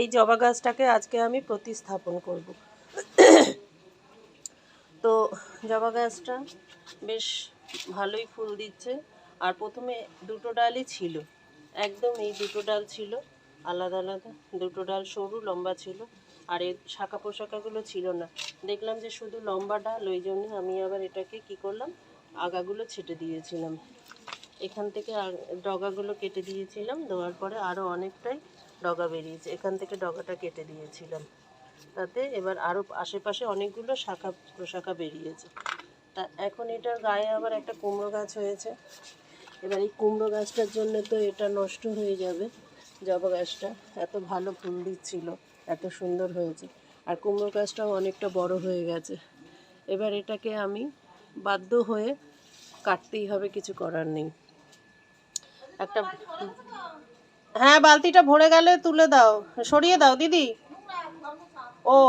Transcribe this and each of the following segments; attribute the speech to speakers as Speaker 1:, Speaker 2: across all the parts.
Speaker 1: এই জবা গাছটাকে আজকে আমি প্রতিস্থাপন করব। তো জবা গাছটা বেশ ভালোই ফুল দিচ্ছে। আর প্রথমে দুটো ডালই ছিল। একদম এই দুটো ডাল ছিল, আলাদা আলাদা। দুটো ডাল সরু, লম্বা ছিল। আর এর শাখা পোশাকাগুলো ছিল না। দেখলাম যে শুধু লম্বা ডাল, ওই জন্য আমি আবার এটাকে কি করলাম? আগাগুলো ছেটে দিয়েছিলাম। এখান থেকে ডগাগুলো কেটে দিয়েছিলাম, দেওয়ার পরে আরও অনেকটাই ডগা বেরিয়েছে। এখান থেকে ডগাটা কেটে দিয়েছিলাম। তাতে এবার আরও আশেপাশে অনেকগুলো শাখা প্রশাখা বেরিয়েছে। তা এখন এটার গায়ে আবার একটা কুমড়ো গাছ হয়েছে। এবার এই কুমড়ো গাছটার জন্য তো এটা নষ্ট হয়ে যাবে, জবা গাছটা। এত ভালো ফুল দিচ্ছিল, এত সুন্দর হয়েছে। আর কুমড়ো গাছটাও অনেকটা বড় হয়ে গেছে। এবার এটাকে আমি বাধ্য হয়ে কাটতেই হবে, কিছু করার নেই। একটা হ্যাঁ বালতিটা ভরে গেলে তুলে দাও। সরিয়ে দাও দিদি। ও।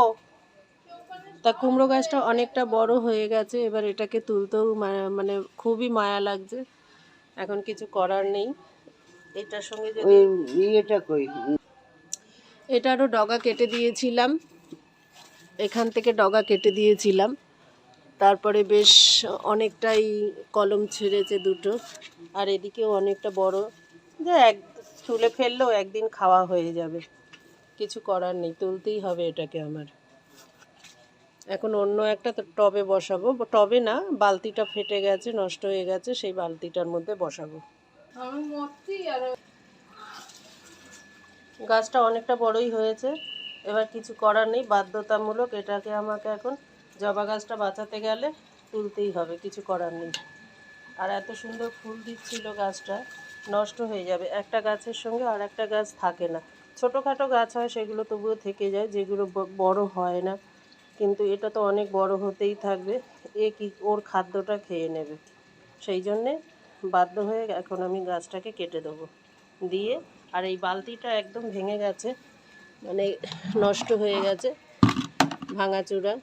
Speaker 1: তা কুমড়ো গাছটা অনেকটা বড় হয়ে গেছে এবার এটাকে তুলতেও মানে খুবই মায়া লাগছে। এখন কিছু করার নেই। এটার সঙ্গে
Speaker 2: ইয়েটা কই?
Speaker 1: এটারও ডগা কেটে দিয়েছিলাম। এখান থেকে ডগা কেটে দিয়েছিলাম। তারপরে বেশ অনেকটাই কলম ছেড়েছে দুটো। আর এদিকেও অনেকটা বড়। যে এক তুলে ফেললেও একদিন খাওয়া হয়ে যাবে। কিছু করার নেই তুলতেই হবে এটাকে আমার। এখন অন্য একটা টবে বসাবো। টবে না বালতিটা ফেটে গেছে নষ্ট হয়ে গেছে সেই বালতিটার মধ্যে বসাবো। গাছটা অনেকটা বড়ই হয়েছে। এবার কিছু করার নেই বাধ্যতামূলক এটাকে আমাকে এখন জবা গাছটা বাঁচাতে গেলে তুলতেই হবে, কিছু করার নেই। আর এত সুন্দর ফুল দিচ্ছিল গাছটা, নষ্ট হয়ে যাবে। একটা গাছের সঙ্গে আর একটা গাছ থাকে না। ছোটোখাটো গাছ হয়, সেগুলো তবুও থেকে যায়, যেগুলো বড় হয় না। কিন্তু এটা তো অনেক বড় হতেই থাকবে, এ কি ওর খাদ্যটা খেয়ে নেবে। সেই জন্যে বাধ্য হয়ে এখন আমি গাছটাকে কেটে দেবো। দিয়ে, আর এই বালতিটা একদম ভেঙে গেছে মানে নষ্ট হয়ে গেছে ভাঙাচোরা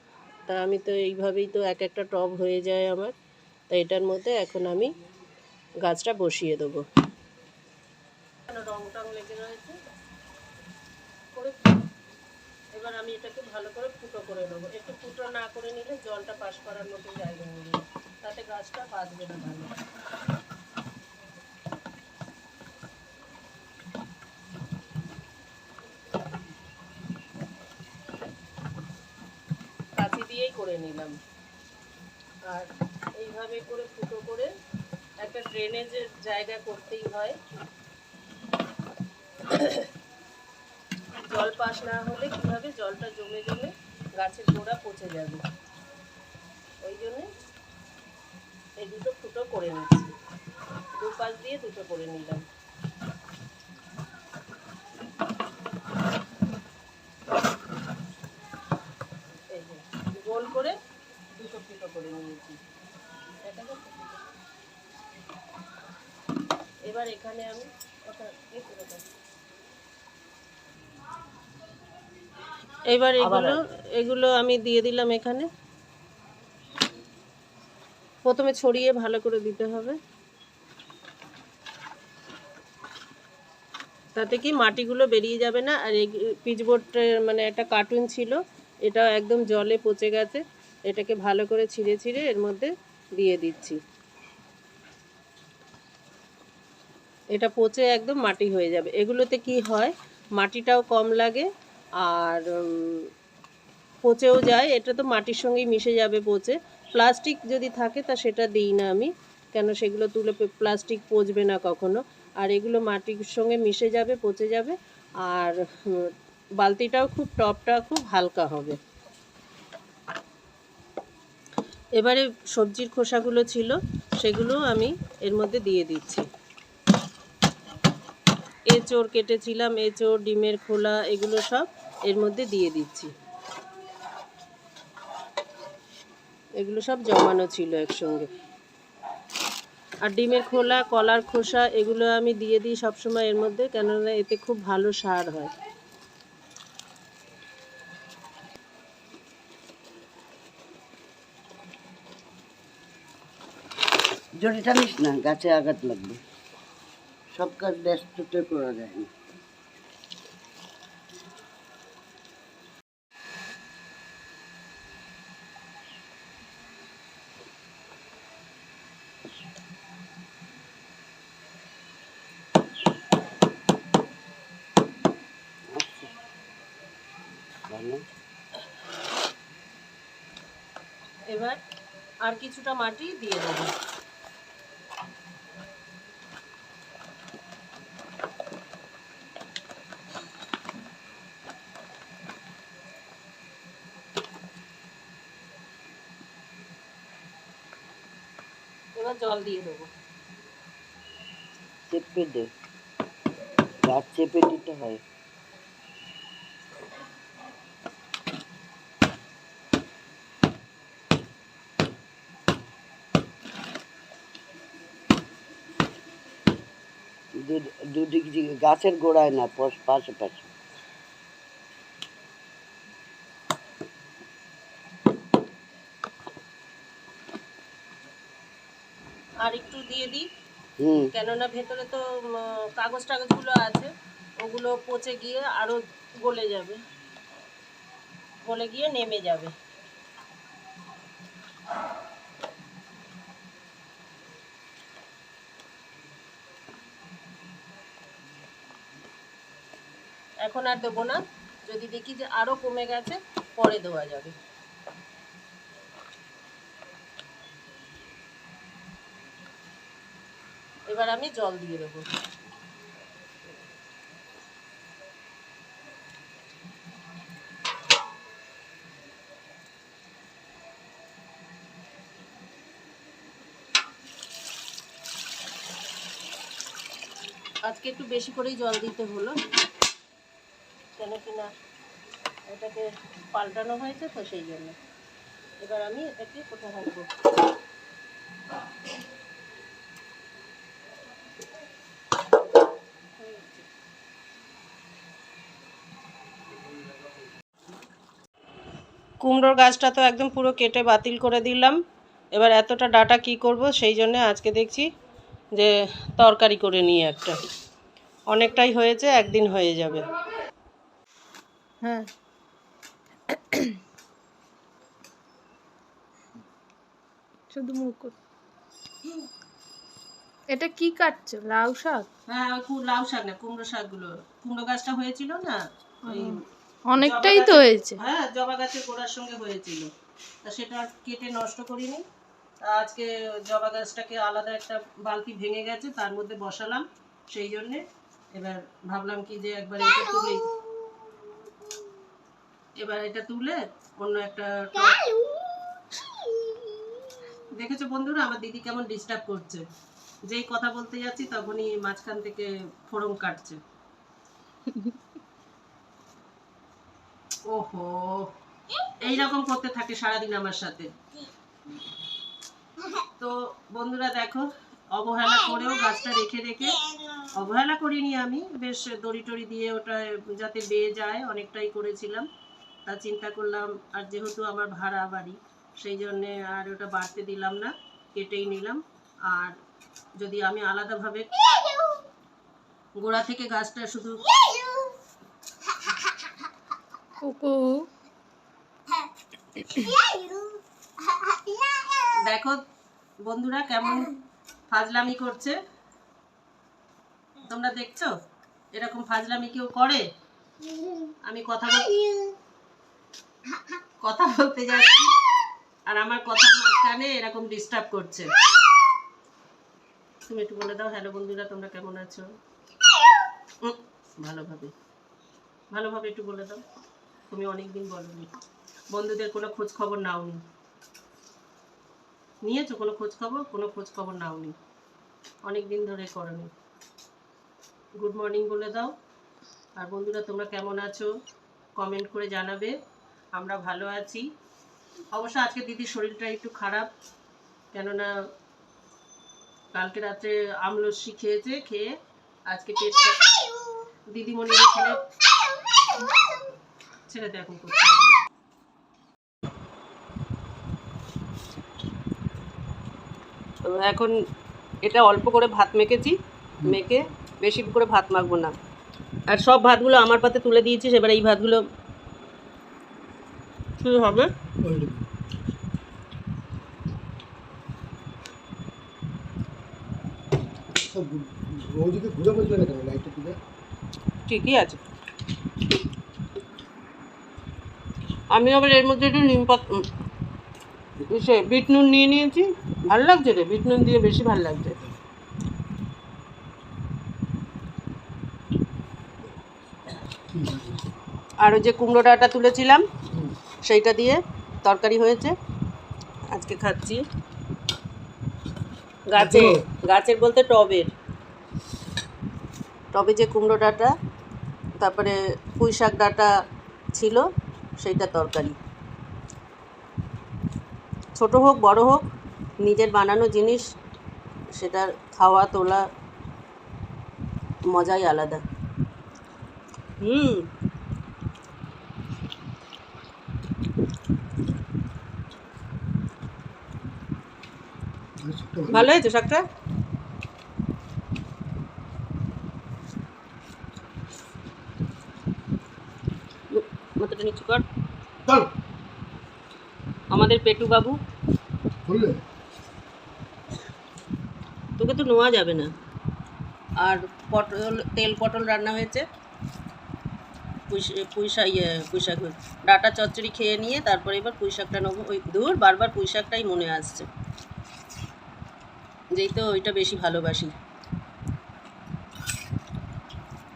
Speaker 1: তা আমি তো এইভাবেই তো এক একটা টব হয়ে যায় আমার। তা এটার মধ্যে এখন আমি গাছটা বসিয়ে দেবো। রং টং লেগে রয়েছে। এবার আমি এটাকে ভালো করে ফুটো করে নেব। একটু ফুটো না করে নিলে জলটা পাশ করার মতো জায়গা তাতে গাছটা বাঁচবে না ভালো। নিলাম আর এইভাবে করে ফুটো করে একটা ড্রেনেজের জায়গা করতেই হয়। জল পাস না হলে কীভাবে জলটা জমে জমে গাছের গোড়া পচে যাবে? ওই জন্যে এই দুটো ফুটো করে নিচ্ছি। দুপাশ দিয়ে দুটো করে নিলাম। এবার এখানে আমি দেব। এবার এগুলো এগুলো আমি দিয়ে দিলাম এখানে। প্রথমে ছড়িয়ে ভালো করে দিতে হবে। তাতে কি মাটিগুলো বেরিয়ে যাবে না? আর এই পিচবোর্ডের মানে একটা কার্টুন ছিল এটা একদম জলে পচে গেছে। এটাকে ভালো করে ছিঁড়ে ছিঁড়ে এর মধ্যে দিয়ে দিচ্ছি। এটা পচে একদম মাটি হয়ে যাবে। এগুলোতে কি হয়? মাটিটাও কম লাগে আর পচেও যায়। এটা তো মাটির সঙ্গেই মিশে যাবে পচে। প্লাস্টিক যদি থাকে তা সেটা দিই না আমি, কেন সেগুলো তুলে প্লাস্টিক পচবে না কখনো। আর এগুলো মাটির সঙ্গে মিশে যাবে, পচে যাবে। আর বালতিটাও খুব টপটা খুব হালকা হবে। এবারে সবজির খোসাগুলো ছিল, সেগুলো আমি এর মধ্যে দিয়ে দিচ্ছি। এঁচড় কেটেছিলাম, এঁচড়, ডিমের খোলা, এগুলো সব এর মধ্যে দিয়ে দিচ্ছি। এগুলো সব জমানো ছিল একসঙ্গে। আর ডিমের খোলা, কলার খোসা, এগুলো আমি দিয়ে দিই সবসময় এর মধ্যে, কেননা এতে খুব ভালো সার হয়।
Speaker 2: জড়ি টানিস না, গাছে আঘাত লাগবে। সব কাজ ব্যস্ততে করা যায় না
Speaker 1: এবার আর কিছুটা মাটি দিয়ে দেবো এবার জল
Speaker 2: চেপে দে। গাছ চেপে দিতে হয়। দুদিক দিকে গাছের গোড়ায় না পশ- পাশে পাশে
Speaker 1: আর একটু দিয়ে দিই। কেননা ভেতরে তো কাগজ টাগজগুলো আছে ওগুলো পচে গিয়ে আরও গলে যাবে। গলে গিয়ে নেমে যাবে। এখন আর দেবো না। যদি দেখি যে আরও কমে গেছে পরে দেওয়া যাবে। এবার আমি জল দিয়ে দেবো। আজকে একটু বেশি করেই জল দিতে হলো। কেন কি না, এটাকে পাল্টানো হয়েছে তো সেই জন্য। এবার আমি এটাকে কোথায় রাখব? কুমড়োর গাছটা তো একদম পুরো কেটে বাতিল করে দিলাম। এবার এতটা ডাটা কি করব সেই জন্য আজকে দেখছি যে তরকারি করে নিই একটা। অনেকটাই হয়েছে একদিন হয়ে যাবে।
Speaker 3: হ্যাঁ। শুধু মুখ এটা কি কাটছো? লাউ শাক?
Speaker 1: হ্যাঁ লাউ শাক না কুমড়ো শাকগুলো। কুমড়ো গাছটা হয়েছিল না ওই
Speaker 3: অনেকটাই তো হয়েছে।
Speaker 1: হ্যাঁ জবা গাছের গোড়ার সঙ্গে হয়েছিল। তা সেটা আর কেটে নষ্ট করিনি। আজকে জবা গাছটাকে আলাদা একটা বালতি ভেঙে গেছে তার মধ্যে বসালাম। সেই জন্যে এবার ভাবলাম কি যে একবার এটা তুলে। এবার এটা তুলে অন্য একটা দেখেছ বন্ধুরা আমার দিদি কেমন ডিস্টার্ব করছে। যেই কথা বলতে যাচ্ছি তখনই মাঝখান থেকে ফোড়ন কাটছে। ওহো। এইরকম করতে থাকে সারাদিন আমার সাথে। তো বন্ধুরা দেখো অবহেলা করেও গাছটা রেখে রেখে অবহেলা করিনি আমি। বেশ দড়ি টড়ি দিয়ে ওটা যাতে বেয়ে যায় অনেকটাই করেছিলাম। তা চিন্তা করলাম আর যেহেতু আমার ভাড়া বাড়ি সেই জন্যে আর ওটা বাড়তে দিলাম না কেটেই নিলাম। আর যদি আমি আলাদাভাবে গোড়া থেকে গাছটা শুধু
Speaker 3: কুকু।
Speaker 1: দেখো, বন্ধুরা কেমন ফাজলামি করছে? তোমরা দেখছ? এরকম ফাজলামি কেউ করে? আমি কথা কথা বলতে যাচ্ছি, আর আমার কথার মাঝখানে এরকম ডিস্টার্ব করছে। তুমি একটু বলে দাও, হ্যালো বন্ধুরা, তোমরা কেমন আছো? ভালোভাবে। ভালোভাবে একটু বলে দাও। তুমি অনেকদিন বলনি। বন্ধুদের কোনো খোঁজ খবর নাওনি। নিয়েছো কোনো খোঁজ খবর কোনো খোঁজ খবর নাওনি। অনেক দিন ধরে করনি। গুড মর্নিং বলে দাও। আর বন্ধুরা, তোমরা কেমন আছো? কমেন্ট করে জানাবে। আমরা ভালো আছি। অবশ্য আজকে দিদির শরীরটা একটু খারাপ। কেননা কালকে রাত্রে আমলস্যি খেয়েছে, খেয়ে আজকে পেটটা দিদিমণি খেলে ছেড়ে তো। এখন এটা অল্প করে ভাত মেখেছি মেখে বেশি করে ভাত মাখবো না। আর সব ভাতগুলো আমার পাতে তুলে দিয়েছিস এবার এই ভাতগুলো শুরু হবে? ঠিকই আছে। আমি আবার এর মধ্যে একটু নিম পাত ইসে বিট নুন নিয়ে নিয়েছি। ভালো লাগছে রে বিট নুন দিয়ে বেশি ভালো লাগছে। আর ওই যে কুমড়ো ডাঁটা তুলেছিলাম সেইটা দিয়ে তরকারি হয়েছে। আজকে খাচ্ছি। গাছে গাছের বলতে টবের। টবে যে কুমড়ো ডাঁটা তারপরে পুঁই শাক ডাঁটা ছিল সেইটা তরকারি। ছোট হোক, বড় হোক, নিজের বানানো জিনিস, সেটার খাওয়া, তোলা মজাই আলাদা। হুম। ভালো হয়েছে শাকটা? মাথাটা নিচু কর। আমাদের পেটু বাবু। তোকে তো নোয়া যাবে না। আর পটল তেল পটল রান্না হয়েছে। পুঁই শাক ইয়ে পুঁই শাক ডাটা চচ্চড়ি খেয়ে নিয়ে তারপরে এবার পুঁই শাকটা নেব। ওই দূর বারবার পুঁই শাকটাই মনে আসছে। যেই তো ওইটা বেশি ভালোবাসি।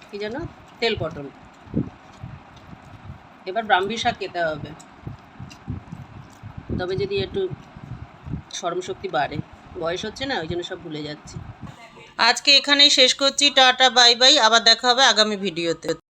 Speaker 1: কি যেন? তেল পটল। এবার ব্রাহ্মী শাক খেতে হবে। তবে যদি একটু স্মরণশক্তি বাড়ে, বয়স হচ্ছে না, ওই জন্য সব ভুলে যাচ্ছি। আজকে এখানেই শেষ করছি, টাটা, বাই বাই, আবার দেখা হবে আগামী ভিডিওতে।